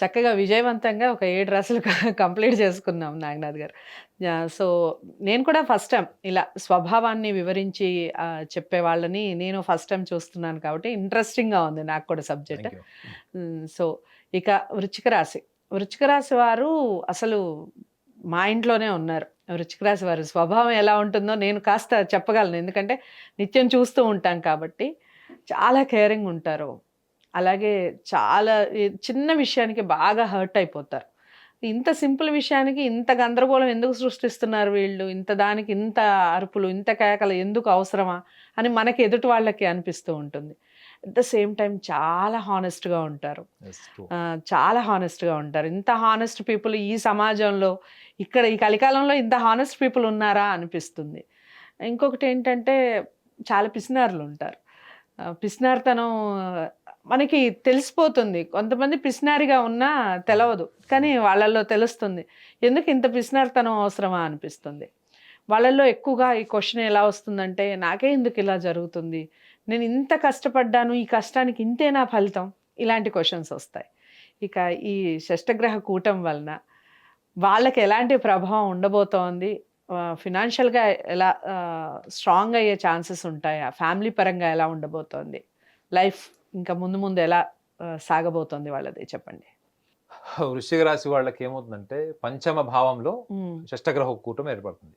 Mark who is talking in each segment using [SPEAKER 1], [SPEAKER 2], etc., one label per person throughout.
[SPEAKER 1] చక్కగా విజయవంతంగా ఒక ఏడు రాసులు కంప్లీట్ చేసుకున్నాం నాగనాథ్ గారు. సో నేను కూడా ఫస్ట్ టైం ఇలా స్వభావాన్ని వివరించి చెప్పే వాళ్ళని నేను ఫస్ట్ టైం చూస్తున్నాను కాబట్టి ఇంట్రెస్టింగ్గా ఉంది నాకు కూడా సబ్జెక్ట్. సో ఇక వృచ్చిక రాశి. వృచ్చిక రాశి వారు అసలు మా ఇంట్లోనే ఉన్నారు. వృచ్చిక రాశి వారి స్వభావం ఎలా ఉంటుందో నేను కాస్త చెప్పగలను. ఎందుకంటే నిత్యం చూస్తూ ఉంటాం కాబట్టి చాలా కేరింగ్ ఉంటారు. అలాగే చాలా చిన్న విషయానికి బాగా హర్ట్ అయిపోతారు. ఇంత సింపుల్ విషయానికి ఇంత గందరగోళం ఎందుకు సృష్టిస్తున్నారు వీళ్ళు? ఇంత దానికి ఇంత అరుపులు ఇంత కేకలు ఎందుకు అవసరమా? అని మనకి ఎదుటి వాళ్ళకి అనిపిస్తూ ఉంటుంది. అట్ ద సేమ్ టైం చాలా హానెస్ట్గా ఉంటారు. చాలా హానెస్ట్గా ఉంటారు. ఇంత హానెస్ట్ పీపుల్ ఈ సమాజంలో ఇక్కడ ఈ కలికాలంలో ఇంత హానెస్ట్ పీపుల్ ఉన్నారా అనిపిస్తుంది. ఇంకొకటి ఏంటంటే చాలా పిసినారులు ఉంటారు. పిసినారితనం మనకి తెలిసిపోతుంది. కొంతమంది పిసినారిగా ఉన్నా తెలవదు. కానీ వాళ్ళల్లో తెలుస్తుంది. ఎందుకు ఇంత పిసినారితనం అవసరమా అనిపిస్తుంది. వాళ్ళల్లో ఎక్కువగా ఈ క్వశ్చన్ ఎలా వస్తుందంటే నాకే ఎందుకు ఇలా జరుగుతుంది? నేను ఇంత కష్టపడ్డాను ఈ కష్టానికి ఇంతే నా ఫలితం? ఇలాంటి క్వశ్చన్స్ వస్తాయి. ఇక ఈ షష్టగ్రహ కూటం వలన వాళ్ళకి ఎలాంటి ప్రభావం ఉండబోతోంది? ఫినాన్షియల్గా ఎలా స్ట్రాంగ్ అయ్యే ఛాన్సెస్ ఉంటాయా? ఫ్యామిలీ పరంగా ఎలా ఉండబోతోంది? లైఫ్ ఇంకా ముందు ముందు ఎలా సాగబోతోంది వాళ్ళది చెప్పండి.
[SPEAKER 2] వృశ్చిక రాశి వాళ్ళకి ఏమవుతుందంటే పంచమ భావంలో షష్టగ్రహ కూటమి ఏర్పడుతుంది.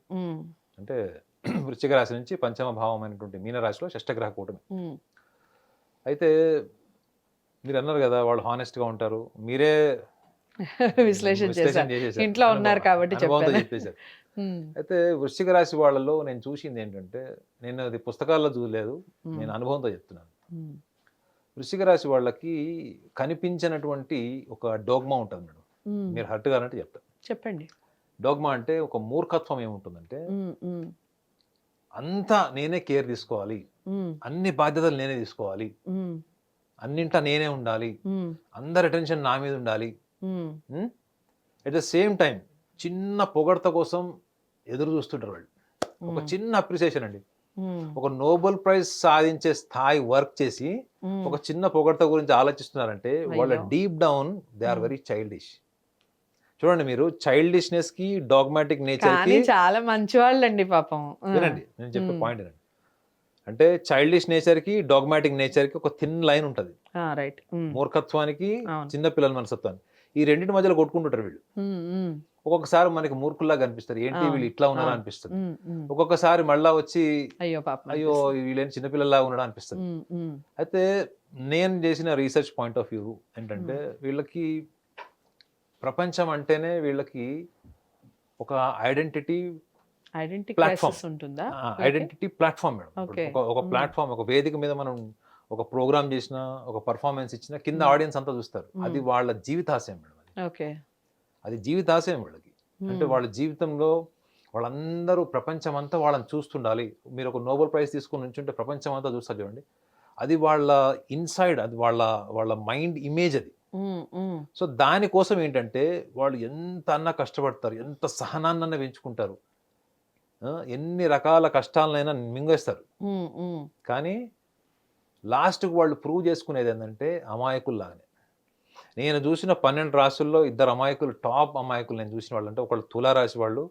[SPEAKER 2] అంటే వృశ్చిక రాశి నుంచి పంచమ భావం అయినటువంటి మీనరాశిలో షష్టగ్రహ కూటమి. అయితే మీరు అన్నారు కదా వాళ్ళు హానెస్ట్గా ఉంటారు. మీరే
[SPEAKER 1] విశ్లేషణ చేశారు. ఇంట్లో ఉన్నారు కాబట్టి.
[SPEAKER 2] చెప్పేశారు. అయితే వృశ్చిక రాశి వాళ్ళలో నేను చూసింది ఏంటంటే నేను అది పుస్తకాల్లో చూడలేదు నేను అనుభవంతో చెప్తున్నాను. వృశ్చిక రాశి వాళ్ళకి కనిపించినటువంటి ఒక డోగ్మా ఉంటుంది మేడం. మీరు హర్ట్ కానంటే చెప్తాను
[SPEAKER 1] చెప్పండి.
[SPEAKER 2] డోగ్మా అంటే ఒక మూర్ఖత్వం ఏముంటుందంటే అంతా నేనే కేర్ తీసుకోవాలి. అన్ని బాధ్యతలు నేనే తీసుకోవాలి. అన్నింటా నేనే ఉండాలి. అందరి అటెన్షన్ నా మీద ఉండాలి. ఎట్ ద సేమ్ టైం చిన్న పొగడత కోసం ఎదురు చూస్తుంటారు వాళ్ళు. ఒక చిన్న అప్రిసియేషన్ అండి. ఒక నోబెల్ ప్రైజ్ సాధించే స్థాయి వర్క్ చేసి. ఒక చిన్న పొగడత గురించి ఆలోచిస్తున్నారంటే వాళ్ళ. Deep down they are. Very childish. చూడండి మీరు చైల్డిష్నెస్కి డాగ్మాటిక్ నేచర్కి
[SPEAKER 1] చాలా మంచి వాళ్ళండి పాపం
[SPEAKER 2] వినండి నేను చెప్పే. పాయింట్ వినండి. అంటే చైల్డిష్ నేచర్కి డాగ్మాటిక్ నేచర్కి ఒక థిన్ లైన్ ఉంటది. మూర్ఖత్వానికి. చిన్న పిల్లల మనస్తత్వానికి. ఈ రెండింటి మధ్యలో కొట్టుకుంటుంటారు వీళ్ళు. ఒక్కొక్కసారి మనకి మూర్ఖుల్లా కనిపిస్తారు ఏంటి వీళ్ళు ఇట్లా ఉన్నారా. అనిపిస్తుంది. ఒక్కొక్కసారి మళ్ళా వచ్చి
[SPEAKER 1] అయ్యో పాపం
[SPEAKER 2] అయ్యో వీళ్ళేం చిన్నపిల్లలా ఉన్నాడా అనిపిస్తుంది అయితే నేను చేసిన రీసెర్చ్ పాయింట్ ఆఫ్ వ్యూ ఏంటంటే వీళ్ళకి ప్రపంచం అంటేనే వీళ్ళకి ఒక ఐడెంటిటీ
[SPEAKER 1] ఐడెంటిటీ. క్రైసిస్ ఉంటుందా
[SPEAKER 2] ఐడెంటిటీ ప్లాట్ఫామ్ మేడం. ఒక. ప్లాట్ఫామ్ ఒక వేదిక మీద మనం ఒక ప్రోగ్రామ్ చేసిన ఒక పర్ఫార్మెన్స్ ఇచ్చిన కింద. ఆడియన్స్ అంతా చూస్తారు. అది వాళ్ళ జీవితాశయం మేడం
[SPEAKER 1] ఓకే
[SPEAKER 2] అది జీవితాశయం వాళ్ళకి. అంటే వాళ్ళ జీవితంలో వాళ్ళందరూ ప్రపంచం అంతా వాళ్ళని చూస్తుండాలి. మీరు ఒక నోబెల్ ప్రైజ్ తీసుకుని నుంచుంటే ప్రపంచం అంతా చూస్తారు చూడండి. అది వాళ్ళ ఇన్సైడ్ అది వాళ్ళ వాళ్ళ మైండ్ ఇమేజ్ అది. సో దానికోసం ఏంటంటే వాళ్ళు ఎంత అన్నా కష్టపడతారు ఎంత సహనాన్నన్నా పెంచుకుంటారు. ఎన్ని రకాల కష్టాలనైనా మింగేస్తారు. కానీ లాస్ట్కి వాళ్ళు ప్రూవ్ చేసుకునేది ఏంటంటే అమాయకుల్లాగానే. నేను చూసిన పన్నెండు రాసుల్లో ఇద్దరు అమాయకులు టాప్ అమాయకులు నేను చూసిన వాళ్ళు అంటే ఒకళ్ళు తులా రాశి వాళ్ళు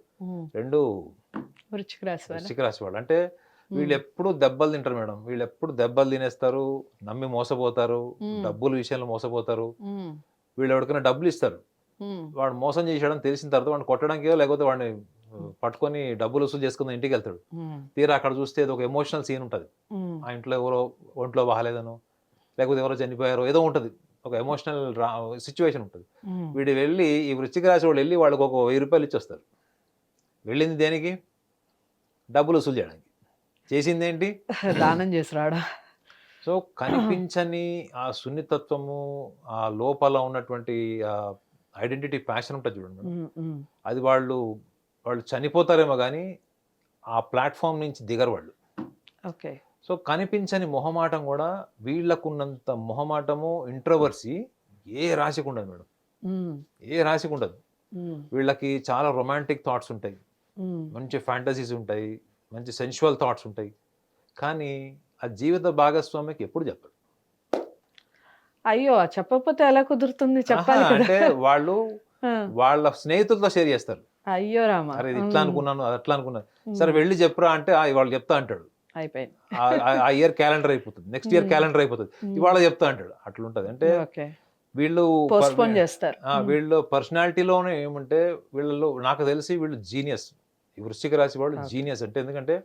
[SPEAKER 2] రెండు
[SPEAKER 1] వృచ్చిక రాశి వాళ్ళ.
[SPEAKER 2] వృశ్చిక రాశి వాళ్ళు. అంటే వీళ్ళు ఎప్పుడు దెబ్బలు తింటారు మేడం. వీళ్ళు ఎప్పుడు దెబ్బలు తినేస్తారు నమ్మి మోసపోతారు. డబ్బుల విషయంలో మోసపోతారు. వీళ్ళు ఎవరికైనా డబ్బులు ఇస్తారు. వాడు మోసం చేసాడని తెలిసిన తర్వాత వాడిని కొట్టడానికో లేకపోతే వాడిని పట్టుకొని డబ్బులు వసూలు చేసుకుందాం ఇంటికి వెళ్తాడు. తీరా అక్కడ చూస్తే ఒక ఎమోషనల్ సీన్ ఉంటుంది. ఆ ఇంట్లో ఎవరో ఒంట్లో బాగాలేదనో లేకపోతే ఎవరో చనిపోయారో ఏదో ఉంటుంది. ఒక ఎమోషనల్ సిచ్యువేషన్ ఉంటుంది. వీడు వెళ్ళి ఈ వృశ్చిక రాశి వాళ్ళు వెళ్ళి వాళ్ళకి ఒక వెయ్యి రూపాయలు ఇచ్చొస్తారు. వెళ్ళింది దేనికి? డబ్బులు వసూలు చేయడానికి. చేసింది ఏంటి?
[SPEAKER 1] దానం చేసి రాడా
[SPEAKER 2] సో కనిపించని ఆ సున్నితత్వము ఆ లోపల ఉన్నటువంటి ఐడెంటిటీ ప్యాషన్ ఉంటుంది చూడండి అది వాళ్ళు వాళ్ళు చనిపోతారేమో కానీ ఆ ప్లాట్ఫామ్ నుంచి దిగరు వాళ్ళు.
[SPEAKER 1] ఓకే.
[SPEAKER 2] సో కనిపించని మొహమాటం కూడా వీళ్ళకున్నంత మొహమాటము ఇంట్రోవర్సీ ఏ రాశికి ఉండదు మేడం ఏ రాశికి ఉండదు వీళ్ళకి చాలా రొమాంటిక్ థాట్స్ ఉంటాయి. మంచి ఫ్యాంటసీస్ ఉంటాయి. మంచి సెన్షువల్ థాట్స్ ఉంటాయి. కానీ ఆ జీవిత భాగస్వామికి ఎప్పుడు చెప్పరు.
[SPEAKER 1] అయ్యో చెప్పకపోతే ఎలా కుదురుతుంది? చెప్పాలి
[SPEAKER 2] అంటే వాళ్ళు వాళ్ళ స్నేహితులతో షేర్ చేస్తారు.
[SPEAKER 1] అయ్యో రామా.
[SPEAKER 2] అరే ఇట్లా అనుకున్నాను అది అట్లా అనుకున్నాను. సరే వెళ్ళి చెప్పురా అంటే "ఆ, ఇవాళ చెప్తా అంటాడు.
[SPEAKER 1] అయిపోయింది.
[SPEAKER 2] ఆ- ఇయర్ క్యాలెండర్ అయిపోతుంది. Next year. క్యాలెండర్ అయిపోతుంది. ఇవాళ చెప్తా అంటాడు. అట్లుంటది. అంటే వీళ్ళు
[SPEAKER 1] పోస్ట్ పోన్
[SPEAKER 2] పర్-
[SPEAKER 1] చేస్తారు
[SPEAKER 2] వీళ్ళు పర్సనాలిటీలోనే ఏమంటే వీళ్ళలో నాకు తెలిసి వీళ్ళు జీనియస్ ఈ వృశ్చిక రాశి వాళ్ళు. జీనియస్ అంటే ఎందుకంటే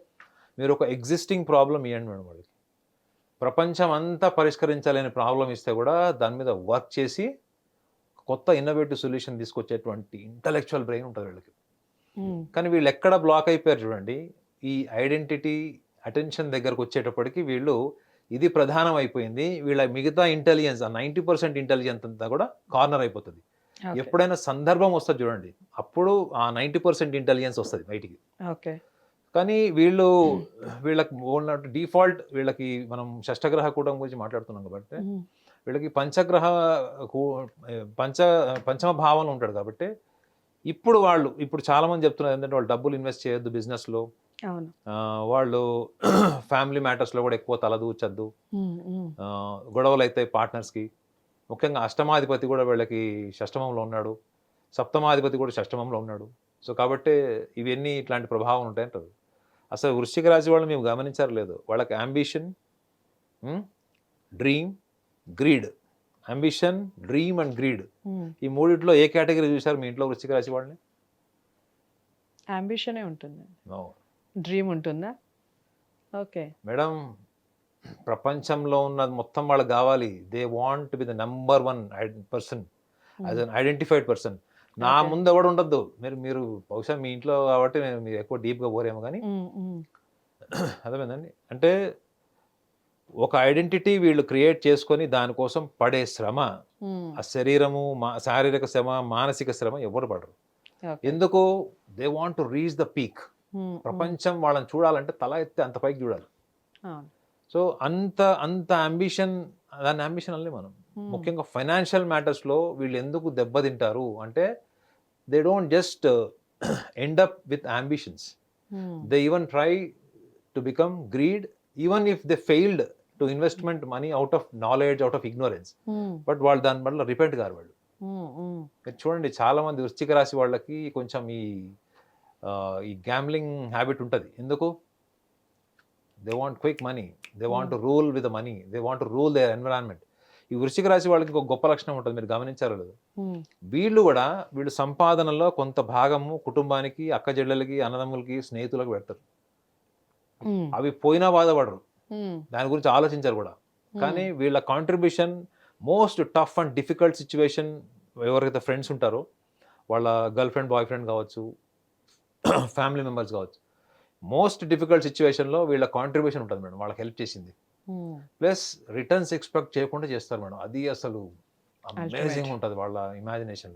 [SPEAKER 2] మీరు ఒక ఎగ్జిస్టింగ్ ప్రాబ్లం ఇవ్వండి మేడం వాళ్ళకి. ప్రపంచం అంతా పరిష్కరించాలనే ప్రాబ్లం ఇస్తే కూడా దాని మీద వర్క్ చేసి కొత్త ఇన్నోవేటివ్ సొల్యూషన్ తీసుకొచ్చేటువంటి ఇంటలెక్చువల్ బ్రెయిన్ ఉంటుంది వీళ్ళకి. కానీ వీళ్ళు ఎక్కడ బ్లాక్ అయిపోయారు చూడండి. ఈ ఐడెంటిటీ అటెన్షన్ దగ్గరకు వచ్చేటప్పటికి వీళ్ళు ఇది ప్రధానం అయిపోయింది వీళ్ళ మిగతా ఇంటెలిజెన్స్ ఆ నైంటీ పర్సెంట్ ఇంటెలిజెన్స్ అంతా కూడా కార్నర్ అయిపోతుంది. ఎప్పుడైనా సందర్భం వస్తుంది చూడండి అప్పుడు ఆ నైంటీ పర్సెంట్ ఇంటెలిజెన్స్ వస్తుంది బయటికి.
[SPEAKER 1] ఓకే.
[SPEAKER 2] కానీ వీళ్ళు వీళ్ళకి ఉన్నట్టు డిఫాల్ట్ వీళ్ళకి మనం షష్టగ్రహ కూటం గురించి మాట్లాడుతున్నాం కాబట్టి
[SPEAKER 1] ఉమ్,
[SPEAKER 2] వీళ్ళకి పంచగ్రహ కూ- పంచ పంచమ భావంలో ఉంటాడు కాబట్టి ఇప్పుడు వాళ్ళు ఇప్పుడు చాలా మంది చెప్తున్నారు ఏంటంటే వాళ్ళు డబ్బులు ఇన్వెస్ట్ చేయొద్దు బిజినెస్లో వాళ్ళు ఫ్యామిలీ మ్యాటర్స్లో కూడా ఎక్కువ తలదూచద్దు గొడవలు అవుతాయి పార్ట్నర్స్కి. ముఖ్యంగా అష్టమాధిపతి కూడా వీళ్ళకి షష్టమంలో ఉన్నాడు. సప్తమాధిపతి కూడా షష్టమంలో ఉన్నాడు. సో కాబట్టి ఇవన్నీ ఇట్లాంటి ప్రభావం ఉంటాయంటారు అసలు వృశ్చిక రాశి వాళ్ళు మేము గమనించారు లేదు వాళ్ళకి ambition dream greed ambition dream and greed. ఈ మూడిట్లో ఏ కేటగిరీ చూశారు మీ ఇంట్లో వృశ్చిక రాశి వాళ్ళని?
[SPEAKER 1] అంబిషనే ఉంటుంది. డ్రీమ్ ఉంటుందా? ఓకే.
[SPEAKER 2] మేడం ప్రపంచంలో ఉన్నది మొత్తం వాళ్ళకి కావాలి. They want be the number one person as an identified person నా. ముందు ఎవడు ఉండద్దు. మీరు మీరు బహుశా మీ ఇంట్లో కాబట్టి నేను మీరు ఎక్కువ డీప్గా పోరేమో కానీ
[SPEAKER 1] ఉమ్, ఉమ్,
[SPEAKER 2] అర్థమైందండి? అంటే ఒక ఐడెంటిటీ వీళ్ళు క్రియేట్ చేసుకొని దానికోసం పడే శ్రమ
[SPEAKER 1] ఉమ్,
[SPEAKER 2] ఆ శరీరము మా శారీరక శ్రమ మానసిక శ్రమ ఎవరు పడరు. ఎందుకు? They want to reach the peak ప్రపంచం వాళ్ళని చూడాలంటే తల ఎత్తి అంత పైకి చూడాలి. సో అంత అంత అంబిషన్ దాన్ని అంబిషన్ అల్లే మనం. ముఖ్యంగా ఫైనాన్షియల్ మ్యాటర్స్లో వీళ్ళు ఎందుకు దెబ్బతింటారు అంటే they don't just end up with ambitions. They even try to become greed even if they failed to investment money out of knowledge out of ignorance. But వాళ్ళు దాని వల్ల రిపెంట్ కారు వాళ్ళు. మీరు చూడండి చాలా మంది వృశ్చిక రాశి వాళ్ళకి కొంచెం ఈ ఈ గ్యామ్లింగ్ హ్యాబిట్ ఉంటుంది. ఎందుకు? They want quick money they want rule with money they want rule their environment ఈ వృశ్చిక రాశి వాళ్ళకి ఒక గొప్ప లక్షణం ఉంటుంది. మీరు గమనించారో లేదు.
[SPEAKER 1] ఉమ్,
[SPEAKER 2] వీళ్ళు కూడా వీళ్ళు సంపాదనలో కొంత భాగము కుటుంబానికి అక్క చెల్లెలకి అన్నదమ్ములకి స్నేహితులకు పెడతారు.
[SPEAKER 1] ఉమ్,
[SPEAKER 2] అవి పోయినా బాధపడరు.
[SPEAKER 1] ఉమ్,
[SPEAKER 2] దాని గురించి ఆలోచించారు కూడా. కానీ వీళ్ళ contribution most tough and difficult situation ఎవరైతే ఫ్రెండ్స్ ఉంటారో వాళ్ళ గర్ల్ ఫ్రెండ్ బాయ్ ఫ్రెండ్ కావచ్చు ఫ్యామిలీ మెంబర్స్ కావచ్చు. మోస్ట్ డిఫికల్ట్ సిచ్యువేషన్లో వీళ్ళ కాంట్రిబ్యూషన్ ఉంటుంది మేడం. వాళ్ళకి హెల్ప్ చేసింది. ప్లస్ రిటర్న్స్ ఎక్స్పెక్ట్ చేయకుండా చేస్తారు మేడం. అది అసలు అమేజింగ్. ఉంటుంది వాళ్ళ ఇమాజినేషన్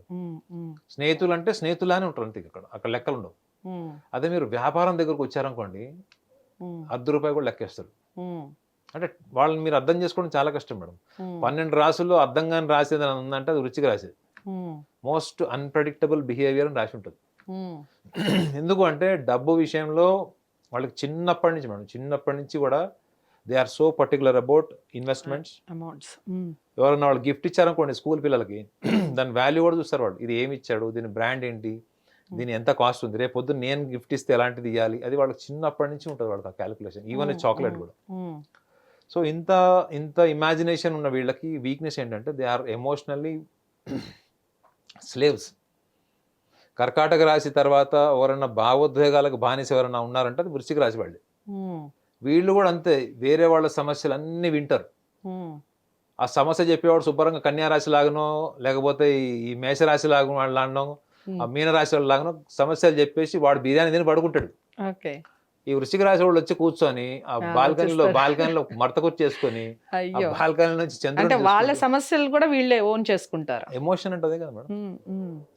[SPEAKER 2] స్నేహితులు అంటే స్నేహితులానే ఉంటారు అంతే అక్కడ అక్కడ లెక్కలు ఉండవు.
[SPEAKER 1] ఉమ్,
[SPEAKER 2] అదే మీరు వ్యాపారం దగ్గరకు వచ్చారనుకోండి
[SPEAKER 1] ఉమ్,
[SPEAKER 2] అర్ధ రూపాయి కూడా లెక్కేస్తారు.
[SPEAKER 1] ఉమ్,
[SPEAKER 2] అంటే వాళ్ళని మీరు అర్థం చేసుకోవడం చాలా కష్టం మేడం. పన్నెండు రాసుల్లో అర్థం కాని రాసేది అని ఉందంటే అది రుచికి రాసేది. మోస్ట్ అన్ప్రెడిక్టబుల్ బిహేవియర్ అని రాసి ఉంటుంది. ఎందుకు అంటే డబ్బు విషయంలో వాళ్ళకి చిన్నప్పటి నుంచి మేడం చిన్నప్పటి నుంచి కూడా they are so particular about investments.
[SPEAKER 1] Amounts.
[SPEAKER 2] ఎవరైనా వాళ్ళు గిఫ్ట్ ఇచ్చారనుకోండి స్కూల్ పిల్లలకి దాని వాల్యూ కూడా చూస్తారు వాళ్ళు. ఇది ఏమి ఇచ్చాడు దీని బ్రాండ్ ఏంటి దీని ఎంత కాస్ట్ ఉంది రేపు పొద్దున్న నేను గిఫ్ట్ ఇస్తే ఎలాంటిది ఇవ్వాలి అది వాళ్ళకి చిన్నప్పటి నుంచి ఉంటుంది వాళ్ళకి ఆ క్యాలిక్యులేషన్ ఈవెన్ చాక్లెట్ కూడా. సో ఇంత ఇంత ఇమాజినేషన్ ఉన్న వీళ్ళకి వీక్నెస్ ఏంటంటే దే ఆర్ ఎమోషనల్లీ స్లేవ్స్ కర్కాటక రాశి తర్వాత ఎవరన్నా భావోద్వేగాలకు బానిస ఎవరన్నా ఉన్నారంటే అది వృశ్చిక రాశి వాళ్ళు. వీళ్ళు కూడా అంతే వేరే వాళ్ళ సమస్యలు అన్నీ వింటారు. ఆ సమస్య చెప్పేవాడు శుభ్రంగా కన్యా రాశి లాగనో లేకపోతే ఈ- మేషరాశి లాగా వాళ్ళనో ఆ
[SPEAKER 1] ఉమ్,
[SPEAKER 2] మీనరాశి వాళ్ళ లాగనో సమస్యలు చెప్పేసి వాడు బిర్యానీ తిని పడుకుంటాడు.
[SPEAKER 1] ఓకే.
[SPEAKER 2] ఈ వృశ్చిక రాశి వాళ్ళు వచ్చి కూర్చొని ఆ బాల్కనీలో. బాల్కనీలో మడత చేసుకొని ఆ
[SPEAKER 1] అయ్యో.
[SPEAKER 2] బాల్కనీ నుంచి
[SPEAKER 1] అంటే
[SPEAKER 2] చంద్రుడు
[SPEAKER 1] వాళ్ళ సమస్యలు కూడా వీళ్ళే ఓన్ చేసుకుంటారు.
[SPEAKER 2] ఎమోషన్ అంటే కదా మేడం.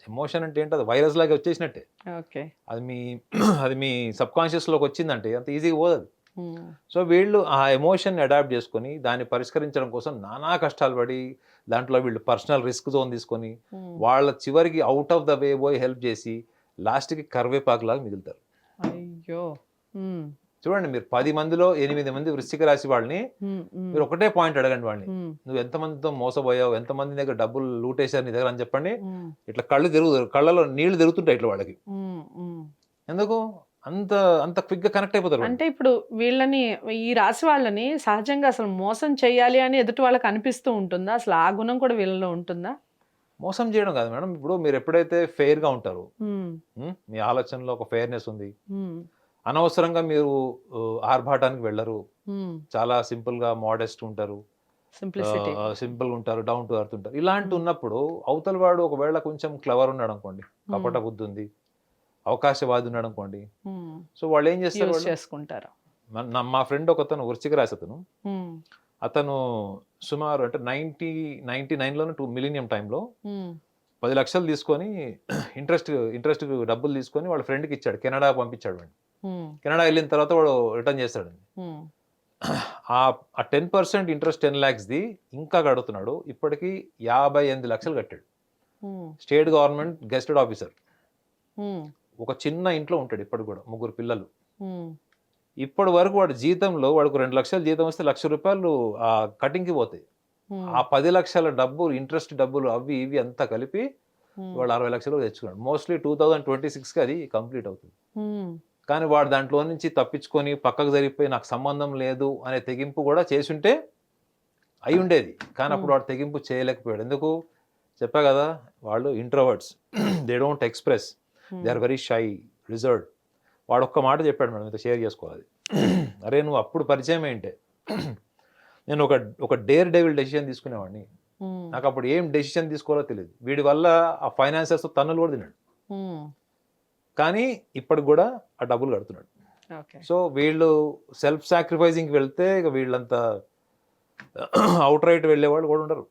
[SPEAKER 2] ఎమోషన్ అంటే ఏంటి? అది వైరస్ లాగా వచ్చేసినట్టే.
[SPEAKER 1] ఓకే.
[SPEAKER 2] అది మీ అది మీ సబ్లోకి వచ్చిందంటే అంత ఈజీగా పోదు సో వీళ్ళు ఆ ఎమోషన్ అడాప్ట్ చేసుకొని దాన్ని పరిష్కరించడం కోసం నానా కష్టాలు పడి దాంట్లో వీళ్ళు పర్సనల్ రిస్క్ జోన్ తీసుకొని వాళ్ళ చివరికి అవుట్ ఆఫ్ ద వే పోయి హెల్ప్ చేసి లాస్ట్కి కరివేపాకు లాగా మిగులుతారు.
[SPEAKER 1] అయ్యో.
[SPEAKER 2] చూడండి మీరు పది మందిలో ఎనిమిది మంది వృశ్చిక రాశి వాళ్ళని మీరు ఒకటే పాయింట్ అడగండి వాళ్ళని. నువ్వు ఎంతమందితో మోసపోయావు ఎంతమంది దగ్గర డబ్బులు లూటేశారు నీ దగ్గర అని చెప్పండి. ఇట్లా కళ్ళు తిరుగు కళ్ళలో నీళ్ళు తిరుగుతుంటాయి ఇట్లా వాళ్ళకి. ఎందుకు? అంత అంత క్విక్గా కనెక్ట్ అయిపోతారు.
[SPEAKER 1] అంటే ఇప్పుడు వీళ్ళని ఈ రాశి వాళ్ళని సహజంగా అసలు మోసం చేయాలి అని ఎదుటి వాళ్ళకి అనిపిస్తూ ఉంటుందా? అసలు ఆ గుణం కూడా వీళ్ళలో ఉంటుందా?
[SPEAKER 2] మోసం చేయడం కాదు మేడం. ఇప్పుడు మీరు ఎప్పుడైతే ఫెయిర్గా ఉంటారు? మీ ఆలోచనలో ఒక ఫెయిర్నెస్ ఉంది. అనవసరంగా మీరు ఆర్భాటానికి వెళ్ళరు. చాలా సింపుల్గా మోడెస్ట్ ఉంటారు. సింపుల్గా ఉంటారు డౌన్ టు ఎర్త్ ఉంటారు. ఇలాంటి ఉన్నప్పుడు అవతల వాడు ఒకవేళ కొంచెం క్లవర్ ఉన్నాడు అనుకోండి కపట బుద్ధి ఉంది అవకాశవాది ఉన్నాడు అనుకోండి సో వాళ్ళు ఏం చేస్తారు?
[SPEAKER 1] చేసుకుంటారు.
[SPEAKER 2] మా ఫ్రెండ్ ఒక అతను వృశ్చిక రాశి అతను. అతను సుమారు అంటే నైన్టీ నైన్టీ నైన్లోనే టూ మిలీనియం టైంలో పది లక్షలు తీసుకొని ఇంట్రెస్ట్ ఇంట్రెస్ట్ డబ్బులు తీసుకొని వాళ్ళ ఫ్రెండ్కి ఇచ్చాడు. కెనడా పంపించాడు వాడిని. కెనడా వెళ్ళిన తర్వాత వాడు రిటర్న్ చేస్తాడు ఆ టెన్ పర్సెంట్ ఇంట్రెస్ట్ టెన్ ల్యాక్స్ది ఇంకా కడుతున్నాడు. ఇప్పటికి యాభై ఎనిమిది లక్షలు కట్టాడు. State government gazetted officer. ఒక చిన్న ఇంట్లో ఉంటాడు ఇప్పటికి కూడా ముగ్గురు పిల్లలు. ఇప్పటి వరకు వాడి జీతంలో వాడికి రెండు లక్షల జీతం వస్తే లక్ష రూపాయలు ఆ కటింగ్కి పోతాయి. ఆ పది లక్షల డబ్బులు ఇంట్రెస్ట్ డబ్బులు అవి ఇవి అంతా కలిపి వాడు అరవై లక్షలు తెచ్చుకున్నాడు. మోస్ట్లీ టూ థౌజండ్ ట్వంటీ సిక్స్కి అది కంప్లీట్ అవుతుంది. కానీ వాడు దాంట్లో నుంచి తప్పించుకొని పక్కకు జరిగిపోయి నాకు సంబంధం లేదు అనే తెగింపు కూడా చేసుంటే అయి ఉండేది. కానీ అప్పుడు వాడు తెగింపు చేయలేకపోయాడు. ఎందుకు? చెప్పా కదా వాళ్ళు introverts they don't express they are very shy reserved వాడు ఒక్క మాట చెప్పాడు మేడం ఇంత షేర్ చేసుకోవాలి. అరే నువ్వు అప్పుడు పరిచయం ఏంటే? నేను ఒక ఒక డేర్ డెవిల్ డెసిషన్ తీసుకునేవాడిని నాకు అప్పుడు ఏం డెసిషన్ తీసుకోవాలో తెలియదు వీడి వల్ల ఆ ఫైనాన్సర్స్ తన్నులు కూడా తిన్నాడు. కానీ ఇప్పటికి కూడా ఆ డబ్బులు కడుతున్నాడు. సో వీళ్ళు సెల్ఫ్ సాక్రిఫైజింగ్ వెళ్తే ఇక వీళ్ళంతా అవుట్ రైట్ వెళ్ళే వాళ్ళు కూడా ఉండరు.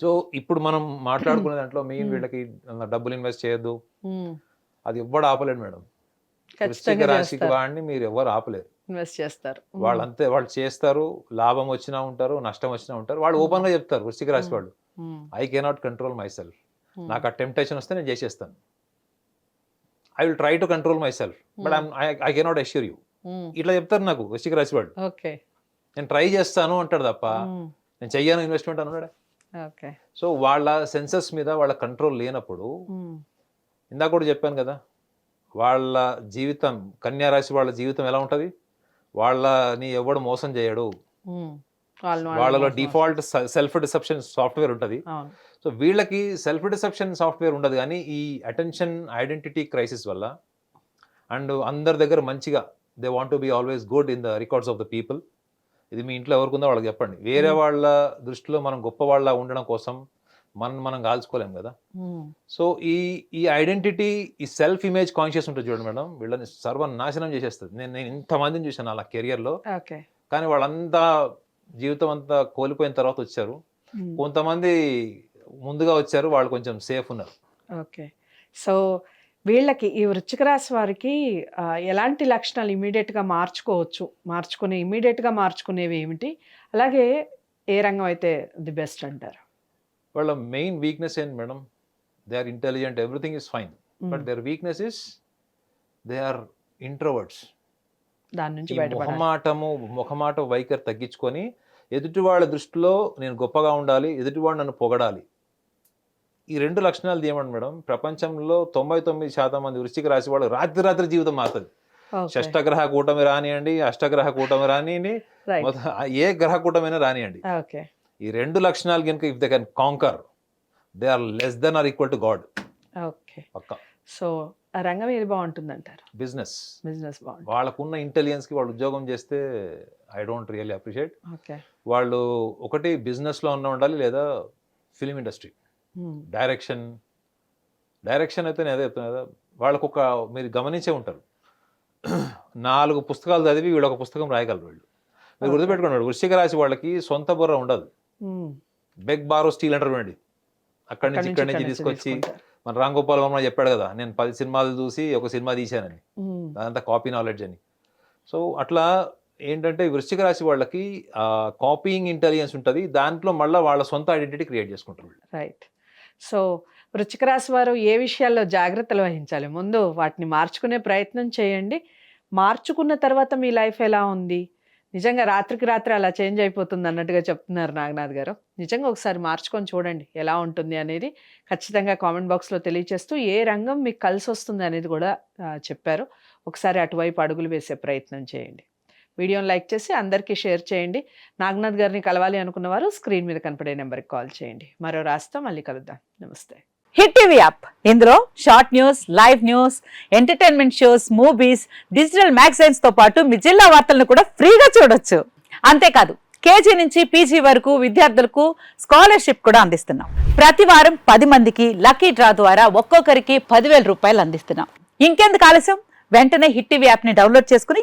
[SPEAKER 2] సో ఇప్పుడు మనం మాట్లాడుకునే దాంట్లో మెయిన్
[SPEAKER 1] Hmm.
[SPEAKER 2] వీళ్ళకి డబ్బులు ఇన్వెస్ట్ చేయొద్దు.
[SPEAKER 1] ఉమ్,
[SPEAKER 2] అది ఎవ్వడు ఆపలేడు మేడం. వృశ్చిక రాశికి వాడిని మీరు ఎవరు ఆపలేరు.
[SPEAKER 1] ఇన్వెస్ట్ చేస్తారు. ఉమ్,
[SPEAKER 2] వాళ్ళు అంతే వాళ్ళు చేస్తారు లాభం వచ్చినా ఉంటారు నష్టం వచ్చినా ఉంటారు. వాళ్ళు
[SPEAKER 1] Hmm.
[SPEAKER 2] ఓపెన్గా చెప్తారు వృశ్చిక రాశి
[SPEAKER 1] Hmm.
[SPEAKER 2] వాళ్ళు. I cannot control myself నాకు ఆ టెంప్టేషన్ వస్తే నేను చేసేస్తాను. I will try to control myself but I cannot assure you ఇట్లా చెప్తారు నాకు వృశ్చిక రాశి
[SPEAKER 1] ఓకే.
[SPEAKER 2] నేను ట్రై చేస్తాను అంటాడు తప్ప
[SPEAKER 1] ఉమ్,
[SPEAKER 2] నేను చెయ్యను ఇన్వెస్ట్మెంట్ అన్నాడు సో వాళ్ళ సెన్సెస్ మీద వాళ్ళ కంట్రోల్ లేనప్పుడు
[SPEAKER 1] ఉమ్,
[SPEAKER 2] ఇందాక కూడా చెప్పాను కదా వాళ్ళ జీవితం కన్యా రాశి వాళ్ళ జీవితం ఎలా ఉంటుంది? వాళ్ళని ఎవడు మోసం చేయడు.
[SPEAKER 1] వాళ్ళు
[SPEAKER 2] వాళ్ళలో డిఫాల్ట్ సెల్ఫ్ డిసెప్షన్ సాఫ్ట్వేర్ ఉంటుంది. సో వీళ్ళకి సెల్ఫ్ డిసెప్షన్ సాఫ్ట్వేర్ ఉండదు కానీ ఈ అటెన్షన్ ఐడెంటిటీ క్రైసిస్ వల్ల అండ్ అందరి దగ్గర మంచిగా they want to be always good in the records of the people ఇది మీ ఇంట్లో ఎవరికి ఉందో వాళ్ళకి చెప్పండి. వేరే
[SPEAKER 1] Hmm.
[SPEAKER 2] వాళ్ళ దృష్టిలో మనం గొప్ప వాళ్ళ ఉండడం కోసం మనం మనం కాల్చుకోలేం కదా.
[SPEAKER 1] ఉమ్,
[SPEAKER 2] సో ఈ ఈ ఐడెంటిటీ ఈ సెల్ఫ్ ఇమేజ్ కాన్షియస్ ఉంటుంది చూడండి మేడం. వీళ్ళని సర్వనాశనం చేసేస్తుంది. నేను నేను ఇంతమందిని చూశాను అలా కెరియర్లో కానీ వాళ్ళంతా జీవితం అంతా కోల్పోయిన తర్వాత వచ్చారు.
[SPEAKER 1] ఉమ్,
[SPEAKER 2] కొంతమంది ముందుగా వచ్చారు వాళ్ళు కొంచెం సేఫ్ ఉన్నారు.
[SPEAKER 1] ఓకే. సో వీళ్ళకి ఈ వృశ్చిక రాశి వారికి ఎలాంటి లక్షణాలు ఇమీడియట్గా మార్చుకోవచ్చు? మార్చుకునే ఇమీడియట్గా మార్చుకునేవి ఏమిటి? అలాగే ఏ రంగం అయితే ది బెస్ట్ అంటారు?
[SPEAKER 2] వాళ్ళ మెయిన్ వీక్నెస్ ఏంటి madam? They are intelligent everything is fine but their weakness is they are introverts
[SPEAKER 1] దాని నుంచి
[SPEAKER 2] మొహమాటము మొహమాట వైఖరి తగ్గించుకొని ఎదుటి వాళ్ళ దృష్టిలో నేను గొప్పగా ఉండాలి ఎదుటివాడు నన్ను పొగడాలి. ఈ రెండు లక్షణాలు తీయమండి మేడం. ప్రపంచంలో తొంభై తొమ్మిది శాతం మంది వృశ్చిక రాశి వాళ్ళు రాత్రి రాత్రి జీవితం మారుతుంది. షష్టగ్రహ కూటమి రానియండి అష్టగ్రహ కూటమి రానియండి మొత్తం ఏ గ్రహ కూటమైనా రానియండి. ఈ రెండు లక్షణాలు కనుక if they can conquer they are less than or equal to god
[SPEAKER 1] okay.
[SPEAKER 2] పక్క.
[SPEAKER 1] సో ఆ రంగం ఏది బాగుంటుంది అంటారు
[SPEAKER 2] బిజినెస్
[SPEAKER 1] బిజినెస్ బాగుంటుంది.
[SPEAKER 2] వాళ్ళకున్న ఇంటెలిజెన్స్కి వాళ్ళు ఉద్యోగం చేస్తే I don't really appreciate
[SPEAKER 1] okay.
[SPEAKER 2] వాళ్ళు ఒకటి బిజినెస్లో ఉన్న ఉండాలి లేదా ఫిలిం ఇండస్ట్రీ డైరెక్షన్ డైరెక్షన్ అయితే నేను అదే చెప్తున్నా కదా వాళ్ళకు ఒక మీరు గమనించే ఉంటారు. నాలుగు పుస్తకాలు చదివి వీళ్ళు ఒక పుస్తకం రాయగలరు వీళ్ళు. మీరు. గుర్తుపెట్టుకోండి వృశ్చిక రాశి వాళ్ళకి సొంత బుర్ర ఉండదు. బెగ్ బారో స్టీల్ అంటారు చూడండి. అక్కడి నుంచి ఇక్కడి నుంచి తీసుకొచ్చి. మన రామ్ గోపాల్ వర్మ చెప్పాడు కదా నేను పది సినిమాలు చూసి ఒక సినిమా తీశానని. అదంతా కాపీ నాలెడ్జ్ అని. సో అట్లా ఏంటంటే వృశ్చిక రాశి వాళ్ళకి కాపీయింగ్ ఇంటెలిజెన్స్ ఉంటుంది. దాంట్లో మళ్ళీ వాళ్ళ సొంత ఐడెంటిటీ క్రియేట్ చేసుకుంటారు
[SPEAKER 1] రైట్ సో వృశ్చిక రాశి వారు ఏ విషయాల్లో జాగ్రత్తలు వహించాలి? ముందు వాటిని మార్చుకునే ప్రయత్నం చేయండి. మార్చుకున్న తర్వాత మీ లైఫ్ ఎలా ఉంది? నిజంగా రాత్రికి రాత్రి అలా చేంజ్ అయిపోతుంది అన్నట్టుగా చెప్తున్నారు నాగనాథ్ గారు. నిజంగా ఒకసారి మార్చుకొని చూడండి ఎలా ఉంటుంది అనేది. ఖచ్చితంగా కామెంట్ బాక్స్లో తెలియచేస్తూ ఏ రంగం మీకు కలిసి వస్తుంది అనేది కూడా చెప్పారు. ఒకసారి అటువైపు అడుగులు వేసే ప్రయత్నం చేయండి. వీడియోని లైక్ చేసి అందరికీ షేర్ చేయండి. నాగనాథ్ గారిని కలవాలి అనుకున్న వారు స్క్రీన్ మీద కనపడే నెంబర్కి కాల్ చేయండి. మరో రాస్తా మళ్ళీ కలుద్దాం. నమస్తే.
[SPEAKER 3] Hit TV app. ఇందులో short news live news entertainment shows movies digital మ్యాగజైన్స్తో పాటు మీ జిల్లా వార్తలను కూడా ఫ్రీగా చూడొచ్చు. అంతేకాదు కేజీ నుంచి పీజీ వరకు విద్యార్థులకు స్కాలర్షిప్ కూడా అందిస్తున్నాం. ప్రతి వారం పది మందికి లక్కీ డ్రా ద్వారా ఒక్కొక్కరికి పదివేల రూపాయలు అందిస్తున్నాం. ఇంకెందుకు ఆలస్యం? వెంటనే హిట్ టీవీ యాప్ని డౌన్లోడ్ చేసుకుని